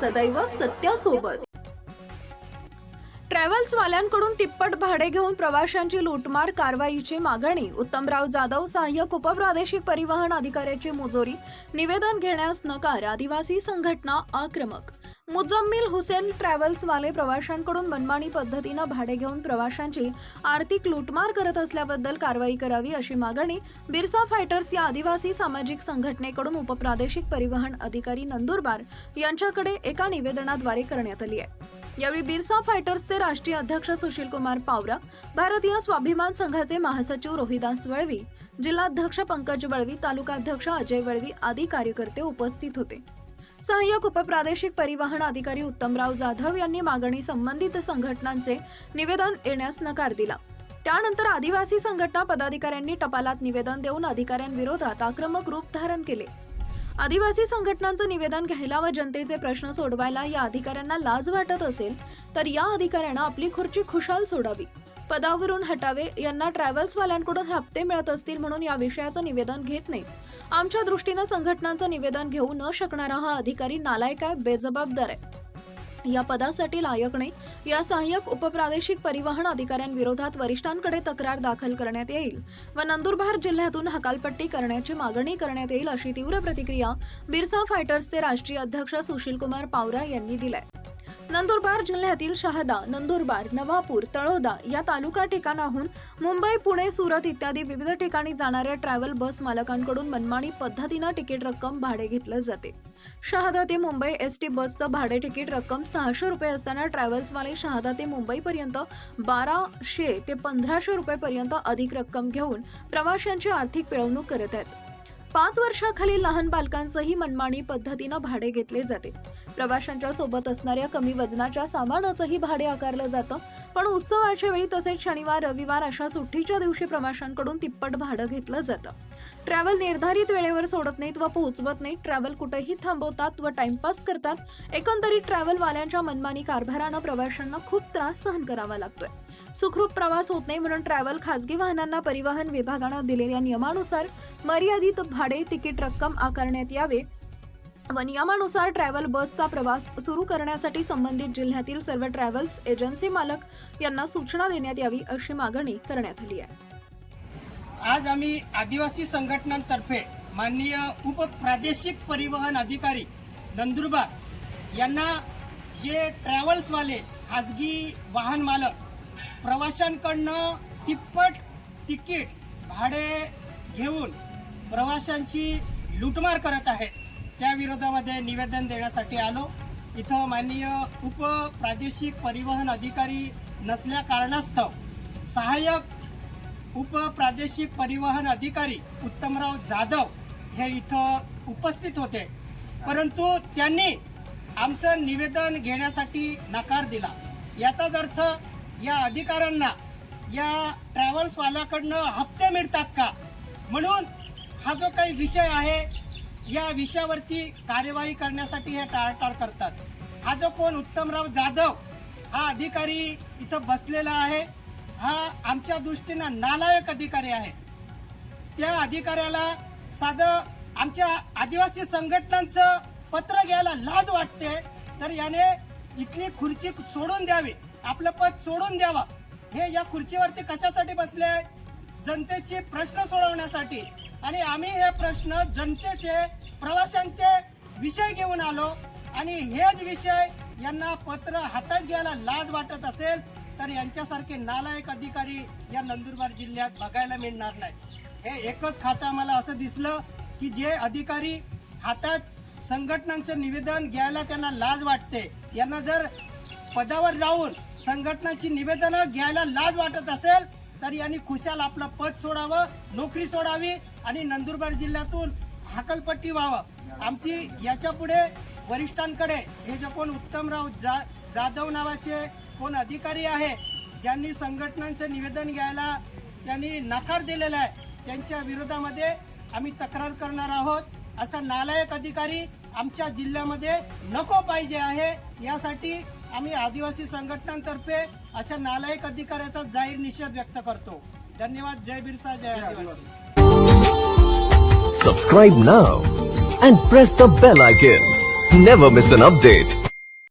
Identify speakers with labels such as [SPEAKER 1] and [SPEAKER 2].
[SPEAKER 1] सदैव सत्यासोबत. ट्रॅव्हल्सवाल्यांकडून तिप्पट भाडे घेऊन प्रवाशांची लूटमार कारवाईची मागणी. उत्तमराव जाधव सहाय्यक उपप्रादेशिक परिवहन अधिकाऱ्याची मुजोरी. निवेदन घेण्यास नकार. आदिवासी संघटना आक्रमक. मुजम्मिल हुसेन ट्रॅव्हल्सवाले प्रवाशांकडून मनमानी पद्धतीनं भाडे घेऊन प्रवाशांची आर्थिक लूटमार करत असल्याबद्दल कारवाई करावी अशी मागणी बिरसा फायटर्स या आदिवासी सामाजिक संघटनेकडून उपप्रादेशिक परिवहन अधिकारी नंदुरबार यांच्याकडे एका निवेदनाद्वारे करण्यात आली आहे. यावेळी बिरसा फायटर्सचे राष्ट्रीय अध्यक्ष सुशील कुमार पावरा भारतीय स्वाभिमान संघाचे महासचिव रोहिदास वळवी जिल्हाध्यक्ष पंकज वळवी तालुकाध्यक्ष अजय वळवी आदी कार्यकर्ते उपस्थित होते. सहाय्यक उपप्रादेशिक परिवहन अधिकारी उत्तमराव जाधव यांनी मागणी संबंधित संघटनांचे निवेदन येण्यास नकार दिला. त्यानंतर आदिवासी संघटना पदाधिकाऱ्यांनी टपालात निवेदन देऊन अधिकाऱ्यांविरोधात आक्रमक रूप धारण केले. आदिवासी संघटनांचं निवेदन घ्यायला व जनतेचे प्रश्न सोडवायला या अधिकाऱ्यांना लाज वाटत असेल तर या अधिकाऱ्यांना आपली खुर्ची खुशाल सोडावी. पदावरून हटावे. यांना ट्रॅव्हल्सवाल्यांकडून हप्ते मिळत असतील म्हणून या विषयाचं निवेदन घेत नाही. आमच्या दृष्टीनं संघटनांचं निवेदन घेऊ न शकणारा हा अधिकारी नालायक आहे बेजबाबदार आहे. या पदासाठी लायक नाही. या सहाय्यक उपप्रादेशिक परिवहन अधिकाऱ्यांविरोधात वरिष्ठांकडे तक्रार दाखल करण्यात येईल व नंदुरबार जिल्ह्यातून हकालपट्टी करण्याची मागणी करण्यात येईल अशी तीव्र प्रतिक्रिया बिरसा फायटर्सचे राष्ट्रीय अध्यक्ष सुशीलकुमार पावरा यांनी दिलाय. नंदुरबार जिल्ह्यातील शहादा नंदुरबार नवापूर तळोदा या तालुका ठिकाणाहून मुंबई पुणे सुरत इत्यादी विविध ठिकाणी जाणाऱ्या ट्रॅव्हल बस मालकांकडून मनमानी पद्धतीनं तिकीट रक्कम भाडे घेतलं जाते. शहादा ते मुंबई एस टी बसचं भाडे तिकीट रक्कम सहाशे रुपये असताना ट्रॅव्हल्सवाले शहादा ते मुंबईपर्यंत बाराशे ते पंधराशे रुपयेपर्यंत अधिक रक्कम घेऊन प्रवाशांची आर्थिक पिळवणूक करत आहेत. पाच वर्षाखालील लहान बालकांचंही मनमानी पद्धतीनं भाडे घेतले जाते. प्रवाशांच्या सोबत असणाऱ्या कमी वजनाच्या सामानाचंही भाडे आकारलं जातं. पण उत्सवाच्या वेळी तसेच शनिवार रविवार अशा सुट्टीच्या दिवशी प्रवाशांकडून तिप्पट भाडं घेतलं जातं. ट्रॅव्हल निर्धारित वेळेवर सोडत नाहीत व पोहोचवत नाहीत. ट्रॅव्हल कुठेही थांबवतात व टाइमपास करतात. एकंदरीत ट्रॅव्हलवाल्यांच्या मनमानी कारभारानं प्रवाशांना खूप त्रास सहन करावा लागतोय. सुखरूप प्रवास होत नाही म्हणून ट्रॅव्हल खासगी वाहनांना परिवहन विभागानं दिलेल्या नियमानुसार मर्यादित भाडे तिकीट रक्कम आकारण्यात यावे. व नियमानुसार ट्रॅव्हल बसचा प्रवास सुरू करण्यासाठी संबंधित जिल्ह्यातील सर्व ट्रॅव्हल्स एजन्सी मालक यांना सूचना देण्यात यावी अशी मागणी करण्यात आली आहे.
[SPEAKER 2] आज आम्ही आदिवासी संघटनांतर्फे माननीय उपप्रादेशिक परिवहन अधिकारी नंदुरबार यांना जे ट्रॅव्हल्सवाले खाजगी वाहन मालक प्रवाशांकडनं तिप्पट तिकीट भाडे घेऊन प्रवाशांची लुटमार करत आहेत त्या विरोधामध्ये निवेदन देण्यासाठी आलो. इथं माननीय उपप्रादेशिक परिवहन अधिकारी नसल्या कारणास्तव सहाय्यक उपप्रादेशिक परिवहन अधिकारी उत्तमराव जाधव हे इथं उपस्थित होते. परंतु त्यांनी आमचं निवेदन घेण्यासाठी नकार दिला. याचाच अर्थ या अधिकाऱ्यांना या ट्रॅव्हल्सवाल्याकडनं हप्ते मिळतात का? म्हणून हा जो काही विषय आहे या विषयावरती कार्यवाही करण्यासाठी हे टाळाटाळ करतात. हा जो कोण उत्तमराव जाधव हा अधिकारी इथं बसलेला आहे हा आमच्या दृष्टीनं नालायक अधिकारी आहे. त्या अधिकाऱ्याला साधं आमच्या आदिवासी संघटनांचं पत्र घ्यायला लाज वाटते तर याने इथली खुर्ची सोडून द्यावी आपलं पद सोडून द्यावं. हे या खुर्चीवरती कशासाठी बसले आहे? जनतेचे प्रश्न सोडवण्यासाठी. आणि आम्ही हे प्रश्न जनतेचे प्रवाशांचे विषय घेऊन आलो. आणि हेच विषय यांना पत्र हातात घ्यायला लाज वाटत असेल तर यांच्यासारखे नालायक अधिकारी या नंदुरबार जिल्ह्यात बघायला मिळणार नाही. हे एकच खातं आम्हाला असं दिसलं की जे अधिकारी हातात संघटनांचं निवेदन घ्यायला त्यांना लाज वाटते. यांना जर पदावर राहून संघटनांची निवेदनं घ्यायला लाज वाटत असेल तर यांनी खुशाल आपलं पद सोडावं नोकरी सोडावी आणि नंदुरबार जिल्ह्यातून हाकलपट्टी व्हावं. आमची याच्यापुढे वरिष्ठांकडे हे जे कोण उत्तमराव जा जाधव नावाचे कोण अधिकारी आहे ज्यांनी संघटनांचं निवेदन घ्यायला त्यांनी नकार दिलेला आहे त्यांच्या विरोधामध्ये आम्ही तक्रार करणार आहोत. असा नालायक अधिकारी आमच्या जिल्ह्यामध्ये नको पाहिजे आहे. यासाठी आम्ही आदिवासी संघटनांतर्फे अशा नालायक अधिकाऱ्याचा जाहीर निषेध व्यक्त करतो धन्यवाद जय बिरसा जय आदिवासी
[SPEAKER 3] Subscribe now and press the bell icon. Never miss an update.